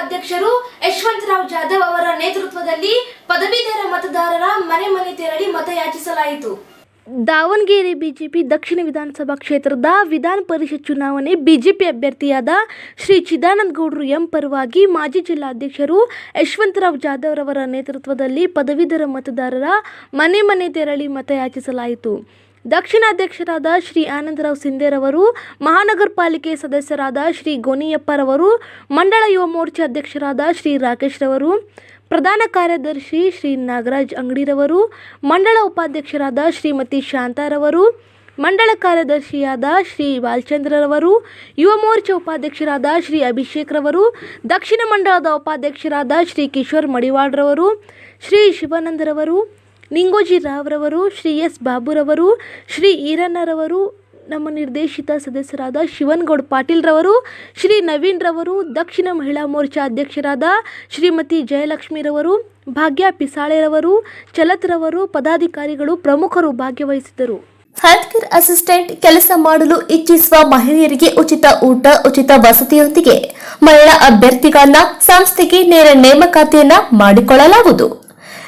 ಅಧ್ಯಕ್ಷರು ಯಶವಂತರಾವ್ ಜಾಧವ್ ಅವರ ನೇತೃತ್ವದಲ್ಲಿ ಪದವೀಧರ ಮತದಾರರ ಮನೆ ಮನೆ ತೆರಳಿ ಮತಯಾಚಿಸಲಾಯಿತು. ದಾವಣಗೆರೆ ಬಿಜೆಪಿ ದಕ್ಷಿಣ ವಿಧಾನಸಭಾ ಕ್ಷೇತ್ರದ ವಿಧಾನ ಪರಿಷತ್ ಚುನಾವಣೆ ಬಿಜೆಪಿ ಅಭ್ಯರ್ಥಿಯಾದ ಶ್ರೀ ಚಿದಾನಂದ ಗೌಡರು ಎಂ ಪರವಾಗಿ ಮಾಜಿ ಜಿಲ್ಲಾಧ್ಯಕ್ಷರು ಯಶವಂತರಾವ್ ಜಾಧವ್ ರವರ ನೇತೃತ್ವದಲ್ಲಿ ಪದವೀಧರ ಮತದಾರರ ಮನೆ ಮನೆ ತೆರಳಿ ಮತಯಾಚಿಸಲಾಯಿತು. ದಕ್ಷಿಣಾಧ್ಯಕ್ಷರಾದ ಶ್ರೀ ಆನಂದರಾವ್ ಸಿಂಧೇರವರು, ಮಹಾನಗರ ಪಾಲಿಕೆ ಸದಸ್ಯರಾದ ಶ್ರೀ ಗೋನಿಯಪ್ಪರವರು, ಮಂಡಳ ಯುವ ಮೋರ್ಚಾ ಅಧ್ಯಕ್ಷರಾದ ಶ್ರೀ ರಾಕೇಶ್ ರವರು ಪ್ರಧಾನ ಕಾರ್ಯದರ್ಶಿ ಶ್ರೀ ನಾಗರಾಜ್ ಅಂಗಡಿರವರು, ಮಂಡಳ ಉಪಾಧ್ಯಕ್ಷರಾದ ಶ್ರೀಮತಿ ಶಾಂತಾರವರು, ಮಂಡಳ ಕಾರ್ಯದರ್ಶಿಯಾದ ಶ್ರೀ ಬಾಲಚಂದ್ರರವರು ಯುವ ಮೋರ್ಚಾ ಉಪಾಧ್ಯಕ್ಷರಾದ ಶ್ರೀ ಅಭಿಷೇಕ್ ರವರು ದಕ್ಷಿಣ ಮಂಡಳದ ಉಪಾಧ್ಯಕ್ಷರಾದ ಶ್ರೀ ಕಿಶೋರ್ ಮಡಿವಾಳ್ರವರು, ಶ್ರೀ ಶಿವಾನಂದರವರು ನಿಂಗೋಜಿ ರಾವ್ರವರು, ಶ್ರೀ ಎಸ್ ಬಾಬುರವರು, ಶ್ರೀ ಈರಣ್ಣರವರು, ನಮ್ಮ ನಿರ್ದೇಶಿತ ಸದಸ್ಯರಾದ ಶಿವನ್ಗೌಡ್ ಪಾಟೀಲ್ರವರು, ಶ್ರೀ ನವೀನ್ ರವರು ದಕ್ಷಿಣ ಮಹಿಳಾ ಮೋರ್ಚಾ ಅಧ್ಯಕ್ಷರಾದ ಶ್ರೀಮತಿ ಜಯಲಕ್ಷ್ಮಿರವರು, ಭಾಗ್ಯ ಪಿಸಾಳೆರವರು, ಚಲತ್ರವರು, ಪದಾಧಿಕಾರಿಗಳು ಪ್ರಮುಖರು ಭಾಗವಹಿಸಿದ್ದರು ಹೆಲ್ತ್ ಕೇರ್ ಅಸಿಸ್ಟೆಂಟ್ ಕೆಲಸ ಮಾಡಲು ಇಚ್ಛಿಸುವ ಮಹಿಳೆಯರಿಗೆ ಉಚಿತ ಊಟ, ಉಚಿತ ವಸತಿಯೊಂದಿಗೆ ಮಹಿಳಾ ಅಭ್ಯರ್ಥಿಗಳನ್ನ ಸಂಸ್ಥೆಗೆ ನೇರ ನೇಮಕಾತಿಯನ್ನ ಮಾಡಿಕೊಳ್ಳಲಾಗುವುದು.